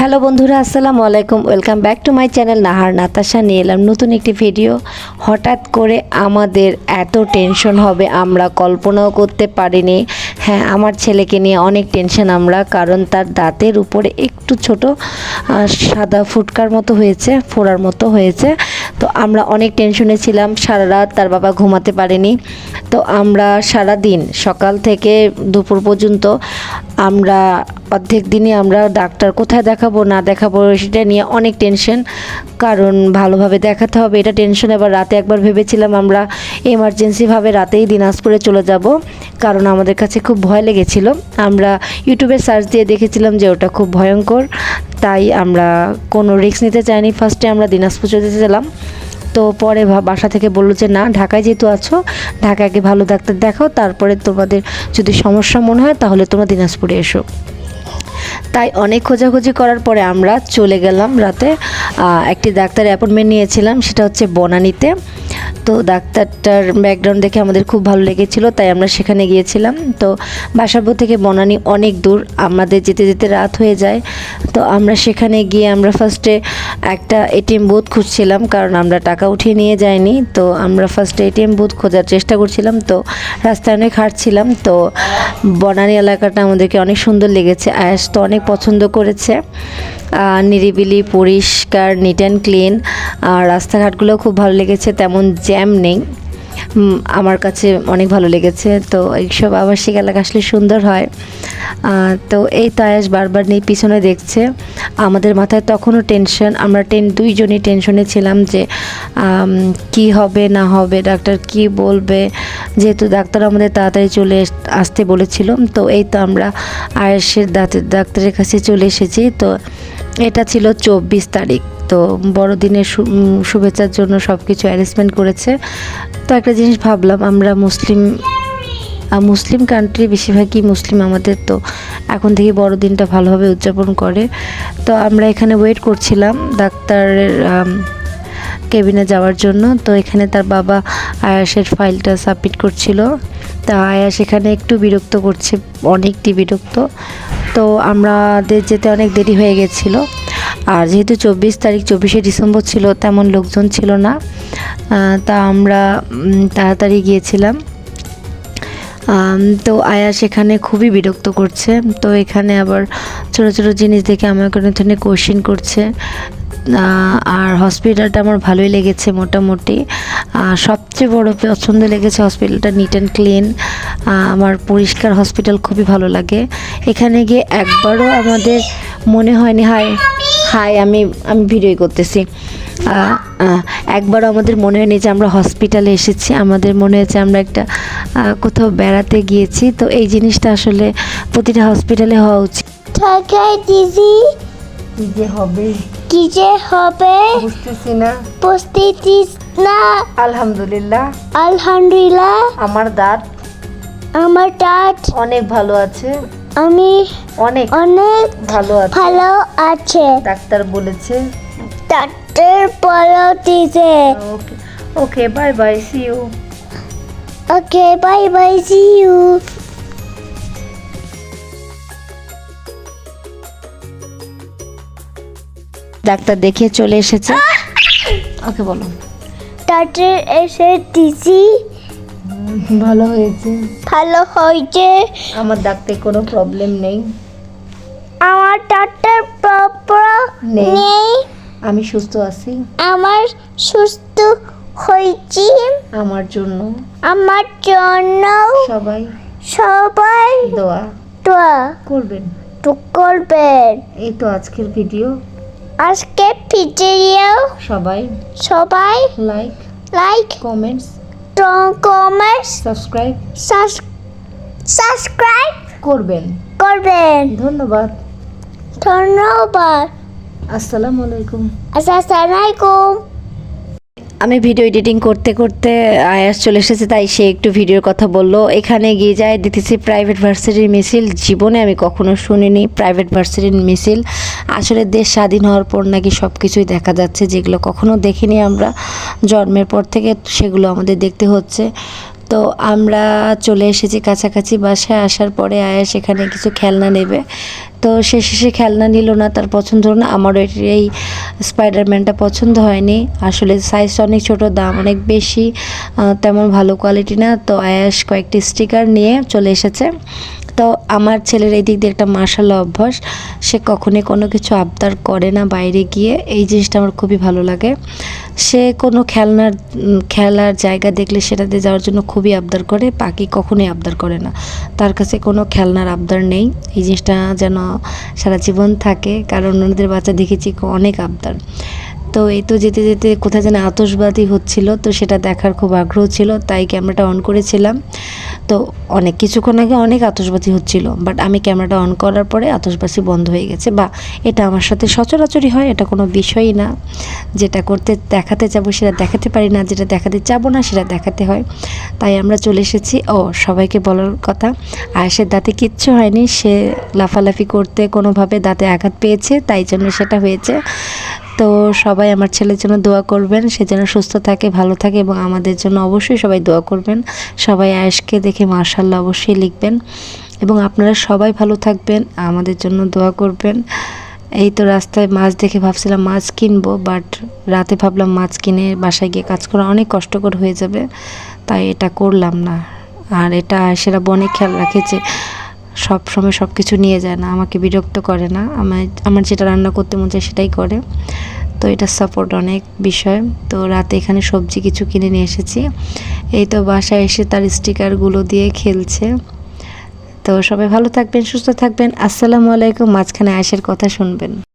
Hello বন্ধুরা, আসসালামু আলাইকুম। Welcome back to my channel Nahar Natasha. নিয়ে এলাম নতুন একটি ভিডিও হঠাৎ করে আমাদের এত টেনশন হবে, আমরা কল্পনাও করতে পারিনি। হ্যাঁ আমার ছেলেকে নিয়ে অনেক টেনশন আমরা, কারণ তার দাঁতের উপরে একটু ছোট সাদা ফুটকার মতো হয়েছে, ফোড়ার মতো হয়েছে। তো আমরা অনেক টেনশনে ছিলাম, সারা রাত তার বাবা ঘুমাতে পারেনি। তো আমরা সারা দিন সকাল থেকে দুপুর পর্যন্ত আমরা অর্ধেক দিনই আমরা ডাক্তার কোথায় দেখাবো, না দেখাবো, সেটা নিয়ে অনেক টেনশন কারণ ভালোভাবে দেখাতে হবে, এটা টেনশন এবার রাতে একবার ভেবেছিলাম আমরা এমার্জেন্সিভাবে রাতেই দিনাজপুরে চলে যাব, কারণ আমাদের কাছে খুব ভয় লেগেছিল। আমরা ইউটিউবে সার্চ দিয়ে দেখেছিলাম যে ওটা খুব ভয়ঙ্কর, তাই আমরা কোনো রিস্ক নিতে চাইনি। ফার্স্টে আমরা দিনাজপুর চলে যেতেছিলাম তো পরে বাসা থেকে বলল যে, না, ঢাকায় যেহেতু আছো, ঢাকায় আগে ভালো ডাক্তার দেখাও, তারপরে তোমাদের যদি সমস্যা মনে হয়, তাহলে তোমরা দিনাজপুরে এসো। তাই অনেক খোঁজাখুঁজি করার পরে আমরা চলে গেলাম রাতে। একটি ডাক্তার অ্যাপয়েন্টমেন্ট নিয়েছিলাম, সেটা হচ্ছে বনানীতে। তো ডাক্তারটার ব্যাকগ্রাউন্ড দেখে আমাদের খুব ভালো লেগেছিল, তাই আমরা সেখানে গিয়েছিলাম। তো বাসাবো থেকে বনানি অনেক দূর, আমাদের যেতে যেতে রাত হয়ে যায়। তো আমরা সেখানে গিয়ে আমরা ফার্স্টে একটা এটিএম বুথ খুঁজছিলাম, কারণ আমরা টাকা উঠিয়ে নিয়ে যাইনি। তো আমরা ফার্স্টে এটিএম বুথ খোঁজার চেষ্টা করছিলাম, তো রাস্তায় অনেক হাঁটছিলাম। তো বনানী এলাকাটা আমাদেরকে অনেক সুন্দর লেগেছে, আয়াস তো অনেক পছন্দ করেছে। নিরিবিলি, পরিষ্কার নিট অ্যান্ড ক্লিন আর রাস্তাঘাটগুলোও খুব ভালো লেগেছে, তেমন জ্যাম নেই। আমার কাছে অনেক ভালো লেগেছে। তো এইসব আবাসিক এলাকা আসলে সুন্দর হয়। তো এই তো আয়াস বারবার নিয়ে পিছনে দেখছে। আমাদের মাথায় তখনও টেনশন আমরা টেন দুইজনই টেনশনে ছিলাম যে কি হবে, না হবে, ডাক্তার কি বলবে? যেহেতু ডাক্তার আমাদের তাড়াতাড়ি চলে আসতে বলেছিল। তো এই তো আমরা আয়েসের দাঁতের ডাক্তারের কাছে চলে এসেছি। তো এটা ছিল চব্বিশ তারিখ। তো বড়দিনের শুভেচ্ছার জন্য সব কিছু অ্যারেঞ্জমেন্ট করেছে। তো একটা জিনিস ভাবলাম আমরা মুসলিম আহ, মুসলিম কান্ট্রি বেশিরভাগই মুসলিম আমাদের তো। এখন থেকে বড়দিনটা ভালোভাবে উদযাপন করে। তো আমরা এখানে ওয়েট করছিলাম ডাক্তারের কেবিনে যাওয়ার জন্য। তো এখানে তার বাবা আয়াসের ফাইলটা সাবমিট করছিল। তা আয়াস এখানে একটু বিরক্ত করছে অনেকটি বিরক্ত। তো আমাদের যেতে অনেক দেরি হয়ে গেছিল। আর যেহেতু চব্বিশ তারিখ, চব্বিশে ডিসেম্বর ছিল, তেমন লোকজন ছিল না। তা আমরা তাড়াতাড়ি গিয়েছিলাম। তো আয়া সেখানে খুবই বিরক্ত করছে। তো এখানে আবার ছোট ছোট জিনিস দেখে অনেক ধরনের কোশ্চেন করছে। আর হসপিটালটা আমার ভালোই লেগেছে মোটামুটি। সবচেয়ে বড় পছন্দ লেগেছে হসপিটালটা নিট অ্যান্ড ক্লিন আমার পরিষ্কার হসপিটাল খুবই ভালো লাগে। এখানে গিয়ে একবারও আমাদের মনে হয়নি হাই হাই আমি আমি ভিডিও করতেছি। একবারও আমাদের মনে হয়নি যে আমরা হসপিটালে এসেছি। আমাদের মনে হয়েছে আমরা একটা কোথাও বেড়াতে গিয়েছি। তো এই জিনিসটা আসলে প্রতিটা হসপিটালে হওয়া উচিত। দিদি। কি যে হবে? কি যে হবে? বুঝতেছি না। না। আলহামদুলিল্লাহ। আলহামদুলিল্লাহ। আমার দাঁত আমার দাঁত। অনেক ভালো আছে। আমি অনেক অনেক ভালো আছে। ভালো আছে। ডাক্তার বলেছে। ডাক্তার বলো দিতে okay okay bye bye see you okay bye bye see you doctor দেখিয়ে চলে এসেছে। ওকে বলো। ডাক্তার এসে দিদি ভালো হয়েছে। ভালো হয়েছে। আমার ডাক্তার কোনো প্রবলেম নেই। আমার ডাক্তার প্রবলেম নেই। নেই। আমি সুস্থ আছি। আমার সুস্থ হয়েছি। আমার জন্য। আমার জন্য সবাই সবাই দোয়া দোয়া করবেন। তো করবেন। এই তো আজকের ভিডিও আজকে ভিডিও সবাই সবাই like like comments comment subscribe subscribe করবেন। করবেন। ধন্যবাদ। ধন্যবাদ। আসসালামু আলাইকুম। আসসালামু আলাইকুম। আমি ভিডিও এডিটিং করতে করতে আয়াস চলে এসেছে, তাই সে একটু ভিডিওর কথা বলল। এখানে গিয়ে যায় দেখতেছি প্রাইভেট ভার্সিটির মিছিল। জীবনে আমি কখনো শুনিনি প্রাইভেট ভার্সিটির মিছিল। আসলে দেশ স্বাধীন হওয়ার পর নাকি সব কিছুই দেখা যাচ্ছে, যেগুলো কখনো দেখিনি আমরা। জন্মের পর থেকে সেগুলো আমাদের দেখতে হচ্ছে। তো আমরা চলে এসেছি কাছাকাছি বাসায়। আসার পরে আয়া সেখানে কিছু খেলনা নেবে। তো শেষে সে খেলনা নিল না, তার পছন্দ হলো না। আমারও এটির এই স্পাইডারম্যানটা পছন্দ হয়নি। আসলে সাইজটা অনেক ছোট, দাম অনেক বেশি তেমন ভালো কোয়ালিটি না। তো আয়াস কয়েকটি স্টিকার নিয়ে চলে এসেছে। তো আমার ছেলের এই দিক দিয়ে একটা মার্শাল অভ্যাস। সে কখনই কোনো কিছু আবদার করে না বাইরে গিয়ে। এই জিনিসটা আমার খুবই ভালো লাগে। সে কোনো খেলনার খেলার জায়গা দেখলে সেটাতে যাওয়ার জন্য খুবই আবদার করে। বাকি কখনোই আবদার করে না। তার কাছে কোনো খেলনার আবদার নেই। এই জিনিসটা যেন সারা জীবন থাকে। কারণ ওনাদের বাচ্চা দেখেছি অনেক আবদার। তো এই তো যেতে যেতে কোথায় যেন আতশবাজি হচ্ছিল, তো সেটা দেখার খুব আগ্রহ ছিল, তাই ক্যামেরাটা অন করেছিলাম। তো অনেক কিছুক্ষণ আগে অনেক আতশবাজি হচ্ছিল বাট আমি ক্যামেরাটা অন করার পরে আতশবাজি বন্ধ হয়ে গেছে। বা এটা আমার সাথে সচরাচরই হয়, এটা কোনো বিষয়ই না। যেটা করতে, দেখাতে যাব সেটা দেখাতে পারি না, যেটা দেখাতে যাব না সেটা দেখাতে হয়। তাই আমরা চলে এসেছি। ও, সবাইকে বলার কথা আয়েসের দাঁতে কিচ্ছু হয়নি, সে লাফালাফি করতে কোনোভাবে দাঁতে আঘাত পেয়েছে, তাই জন্য সেটা হয়েছে। তো সবাই আমার ছেলের জন্য দোয়া করবেন, সে যেন সুস্থ থাকে, ভালো থাকে এবং আমাদের জন্য অবশ্যই সবাই দোয়া করবেন। সবাই আয়েশকে দেখে মার্শাল্লাহ অবশ্যই লিখবেন এবং আপনারা সবাই ভালো থাকবেন, আমাদের জন্য দোয়া করবেন। এই তো রাস্তায় মাছ দেখে ভাবছিলাম মাছ কিনবো বাট রাতে ভাবলাম মাছ কিনে বাসায় গিয়ে কাজ করা অনেক কষ্টকর হয়ে যাবে, তাই এটা করলাম না। আর এটা সেটা বনে খেয়াল রাখে যে সব সময় সব কিছু নিয়ে যায় না, আমাকে বিরক্ত করে না। আমার আমার যেটা রান্না করতে মন চায় সেটাই করে। তো এটা সাপোর্ট অনেক বিষয়। তো রাতে এখানে সবজি কিছু কিনে নিয়ে এসেছি। এই তো বাসায় এসে তার স্টিকারগুলো দিয়ে খেলছে। তো সবাই ভালো থাকবেন, সুস্থ থাকবেন। আসসালামু আলাইকুম। মাঝখানে আয়েশের কথা শুনবেন।